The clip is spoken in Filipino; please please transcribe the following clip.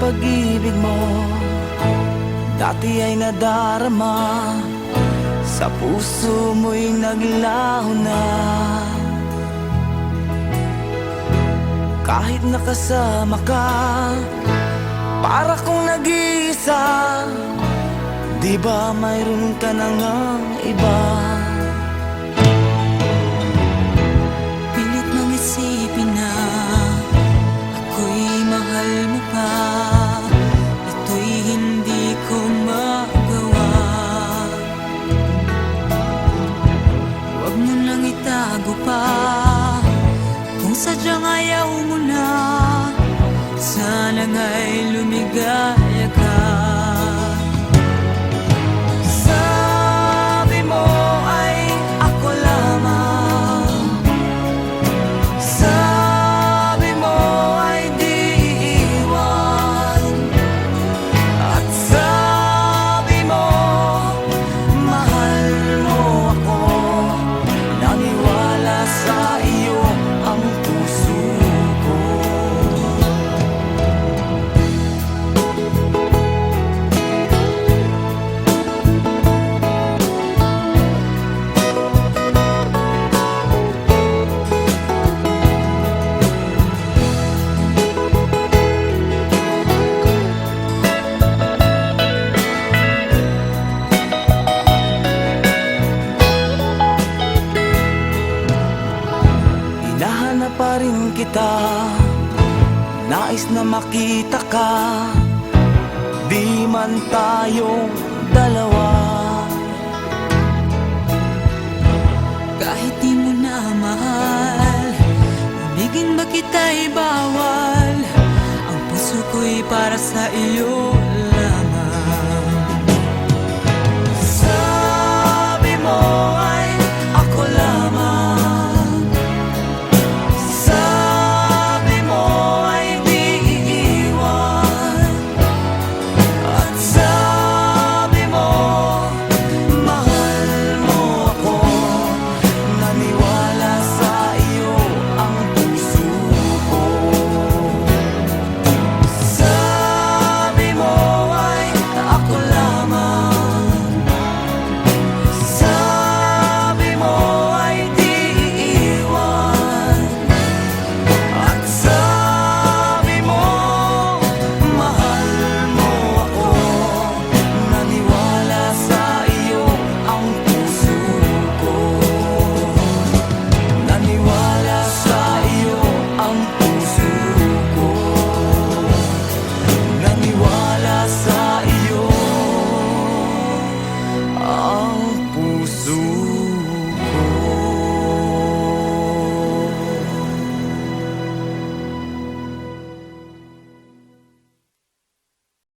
pag-ibig mo Dati ay nadarama. Sa puso mo'y naglaho na. Kahit nakasama ka Para kong nag-iisa. Di ba mayroon ka na ngang iba? Sadyang ayaw mo na. Sana nga'y lumigaya rin kita. Nais na makita ka. Di man tayong dalawa. Kahit di mo na mahal Ibigin ba kita'y bawal? Ang puso ko'y para sa iyo